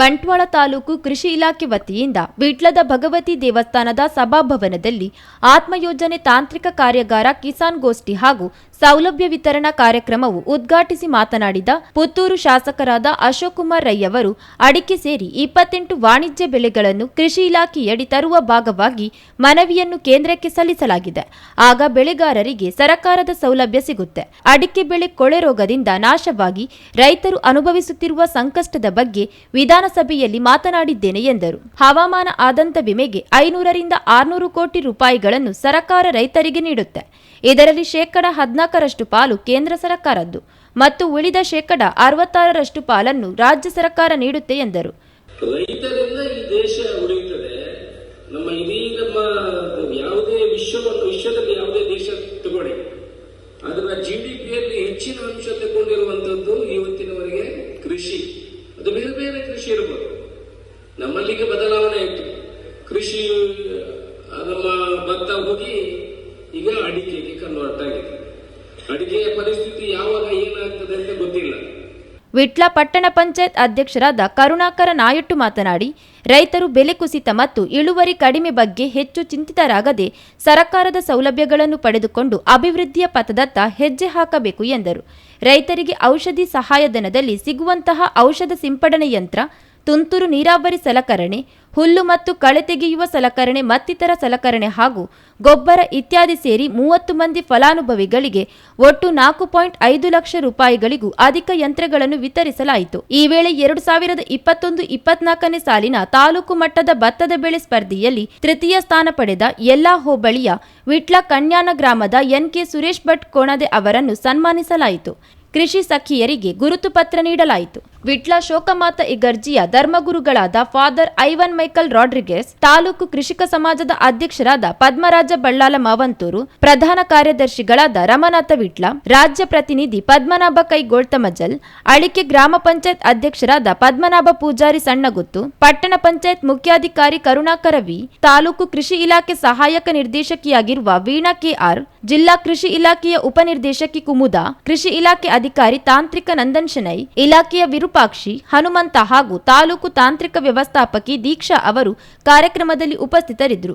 ಬಂಟ್ವಾಳ ತಾಲೂಕು ಕೃಷಿ ಇಲಾಖೆ ವತಿಯಿಂದ ವಿಟ್ಲದ ಭಗವತಿ ದೇವಸ್ಥಾನದ ಸಭಾಭವನದಲ್ಲಿ ಆತ್ಮಯೋಜನೆ ತಾಂತ್ರಿಕ ಕಾರ್ಯಾಗಾರ ಕಿಸಾನ್ ಗೋಷ್ಠಿ ಹಾಗೂ ಸೌಲಭ್ಯ ವಿತರಣಾ ಕಾರ್ಯಕ್ರಮವು ಉದ್ಘಾಟಿಸಿ ಮಾತನಾಡಿದ ಪುತ್ತೂರು ಶಾಸಕರಾದ ಅಶೋಕ್ ಕುಮಾರ್ ರೈ ಅವರು, ಅಡಿಕೆ ಸೇರಿ ಇಪ್ಪತ್ತೆಂಟು ವಾಣಿಜ್ಯ ಬೆಳೆಗಳನ್ನು ಕೃಷಿ ಇಲಾಖೆಯಡಿ ತರುವ ಭಾಗವಾಗಿ ಮನವಿಯನ್ನು ಕೇಂದ್ರಕ್ಕೆ ಸಲ್ಲಿಸಲಾಗಿದೆ. ಆಗ ಬೆಳೆಗಾರರಿಗೆ ಸರಕಾರದ ಸೌಲಭ್ಯ ಸಿಗುತ್ತೆ. ಅಡಿಕೆ ಬೆಳೆ ಕೊಳೆ ರೋಗದಿಂದ ನಾಶವಾಗಿ ರೈತರು ಅನುಭವಿಸುತ್ತಿರುವ ಸಂಕಷ್ಟದ ಬಗ್ಗೆ ವಿಧಾನಸಭೆಯಲ್ಲಿ ಮಾತನಾಡಿದ್ದೇನೆ ಎಂದರು. ಹವಾಮಾನ ಆದಂತ ವಿಮೆಗೆ ಐನೂರರಿಂದ ಆರ್ನೂರು ಕೋಟಿ ರೂಪಾಯಿಗಳನ್ನು ಸರಕಾರ ರೈತರಿಗೆ ನೀಡುತ್ತೆ. ಇದರಲ್ಲಿ ಶೇಕಡ ಹದಿನಾಲ್ಕರಷ್ಟು ಪಾಲು ಕೇಂದ್ರ ಸರ್ಕಾರದ್ದು ಮತ್ತು ಉಳಿದ ಶೇಕಡ ಅರವತ್ತಾರರಷ್ಟು ಪಾಲನ್ನು ರಾಜ್ಯ ಸರ್ಕಾರ ನೀಡುತ್ತೆ ಎಂದರು. ರೈತರಿಂದ ಈ ದೇಶ ಉಳಿಯುತ್ತದೆ. ನಮ್ಮ ಇಡೀ ನಮ್ಮ ಯಾವುದೇ ವಿಶ್ವವನ್ನು ವಿಶ್ವದಲ್ಲಿ ಯಾವುದೇ ದೇಶ ತಗೊಳ್ಳಿ ಅದರ ಜಿ ಡಿ ಪಿಯಲ್ಲಿ ಹೆಚ್ಚಿನ ಅಂಶ ತಗೊಂಡಿರುವಂತದ್ದು ಇವತ್ತಿನವರೆಗೆ ಕೃಷಿ. ಅದು ಬೇರೆ ಬೇರೆ ಕೃಷಿ ಇರ್ಬೋದು. ನಮ್ಮಲ್ಲಿಗೆ ಬದಲಾವಣೆ ಆಯಿತು ಕೃಷಿ ನಮ್ಮ ಭತ್ತ ಹೋಗಿ ಈಗ ಅಡಿಕೆಗೆ ಕನ್ವರ್ಟ್ ಆಗಿದೆ. ಅಡಿಕೆಯ ಪರಿಸ್ಥಿತಿ ಯಾವಾಗ ಏನಾಗ್ತದೆ ಅಂತ ಗೊತ್ತಿಲ್ಲ. ವಿಟ್ಲ ಪಟ್ಟಣ ಪಂಚಾಯತ್ ಅಧ್ಯಕ್ಷರಾದ ಕರುಣಾಕರ ನಾಯಟ್ಟು ಮಾತನಾಡಿ, ರೈತರು ಬೆಲೆ ಕುಸಿತ ಮತ್ತು ಇಳುವರಿ ಕಡಿಮೆ ಬಗ್ಗೆ ಹೆಚ್ಚು ಚಿಂತಿತರಾಗದೆ ಸರಕಾರದ ಸೌಲಭ್ಯಗಳನ್ನು ಪಡೆದುಕೊಂಡು ಅಭಿವೃದ್ಧಿಯ ಪಥದತ್ತ ಹೆಜ್ಜೆ ಹಾಕಬೇಕು ಎಂದರು. ರೈತರಿಗೆ ಔಷಧಿ ಸಹಾಯಧನದಲ್ಲಿ ಸಿಗುವಂತಹ ಔಷಧ ಸಿಂಪಡಣೆ ಯಂತ್ರ ತುಂತುರು ನೀರಾವರಿ ಸಲಕರಣೆ, ಹುಲ್ಲು ಮತ್ತು ಕಳೆ ತೆಗೆಯುವ ಸಲಕರಣೆ, ಮತ್ತಿತರ ಸಲಕರಣೆ ಹಾಗೂ ಗೊಬ್ಬರ ಇತ್ಯಾದಿ ಸೇರಿ ಮೂವತ್ತು ಮಂದಿ ಫಲಾನುಭವಿಗಳಿಗೆ ಒಟ್ಟು ನಾಲ್ಕು ಪಾಯಿಂಟ್ ಐದು ಲಕ್ಷ ರೂಪಾಯಿಗಳಿಗೂ ಅಧಿಕ ಯಂತ್ರಗಳನ್ನು ವಿತರಿಸಲಾಯಿತು. ಈ ವೇಳೆ ಎರಡು ಸಾವಿರದ ಇಪ್ಪತ್ತೊಂದು ಇಪ್ಪತ್ನಾಲ್ಕನೇ ಸಾಲಿನ ತಾಲೂಕು ಮಟ್ಟದ ಭತ್ತದ ಬೆಳೆ ಸ್ಪರ್ಧೆಯಲ್ಲಿ ತೃತೀಯ ಸ್ಥಾನ ಪಡೆದ ಎಲ್ಲಾ ಹೋಬಳಿಯ ವಿಟ್ಲ ಕನ್ಯಾನ ಗ್ರಾಮದ ಎನ್ಕೆ ಸುರೇಶ್ ಭಟ್ ಕೋಣದೆ ಅವರನ್ನು ಸನ್ಮಾನಿಸಲಾಯಿತು. ಕೃಷಿ ಸಖಿಯರಿಗೆ ಗುರುತು ಪತ್ರ ನೀಡಲಾಯಿತು. ವಿಟ್ಲ ಶೋಕಮಾತ ಇಗರ್ಜಿಯ ಧರ್ಮಗುರುಗಳಾದ ಫಾದರ್ ಐವನ್ ಮೈಕಲ್ ರಾಡ್ರಿಗೆಸ್, ತಾಲೂಕು ಕೃಷಿಕ ಸಮಾಜದ ಅಧ್ಯಕ್ಷರಾದ ಪದ್ಮರಾಜ ಬಳ್ಳಾಲ ಮಾವಂತೂರು, ಪ್ರಧಾನ ಕಾರ್ಯದರ್ಶಿಗಳಾದ ರಮನಾಥ ವಿಟ್ಲ, ರಾಜ್ಯ ಪ್ರತಿನಿಧಿ ಪದ್ಮನಾಭ ಕೈಗೋಳ್ತಮಜಲ್ ಅಳಿಕೆ ಗ್ರಾಮ ಪಂಚಾಯತ್ ಅಧ್ಯಕ್ಷರಾದ ಪದ್ಮನಾಭ ಪೂಜಾರಿ ಸಣ್ಣಗುತ್ತು, ಪಟ್ಟಣ ಪಂಚಾಯತ್ ಮುಖ್ಯಾಧಿಕಾರಿ ಕರುಣಾಕರ ವಿ, ತಾಲೂಕು ಕೃಷಿ ಇಲಾಖೆ ಸಹಾಯಕ ನಿರ್ದೇಶಕಿಯಾಗಿರುವ ವೀಣಾ ಕೆಆರ್, ಜಿಲ್ಲಾ ಕೃಷಿ ಇಲಾಖೆಯ ಉಪನಿರ್ದೇಶಕಿ ಕುಮುದ, ಕೃಷಿ ಇಲಾಖೆ ಅಧಿಕಾರಿ ತಾಂತ್ರಿಕ ನಂದನ್ ಶನೈ, ಇಲಾಖೆಯ ವಿರೂಪಾಕ್ಷಿ ಹನುಮಂತ ಹಾಗೂ ತಾಲೂಕು ತಾಂತ್ರಿಕ ವ್ಯವಸ್ಥಾಪಕಿ ದೀಕ್ಷಾ ಅವರು ಕಾರ್ಯಕ್ರಮದಲ್ಲಿ ಉಪಸ್ಥಿತರಿದ್ದರು.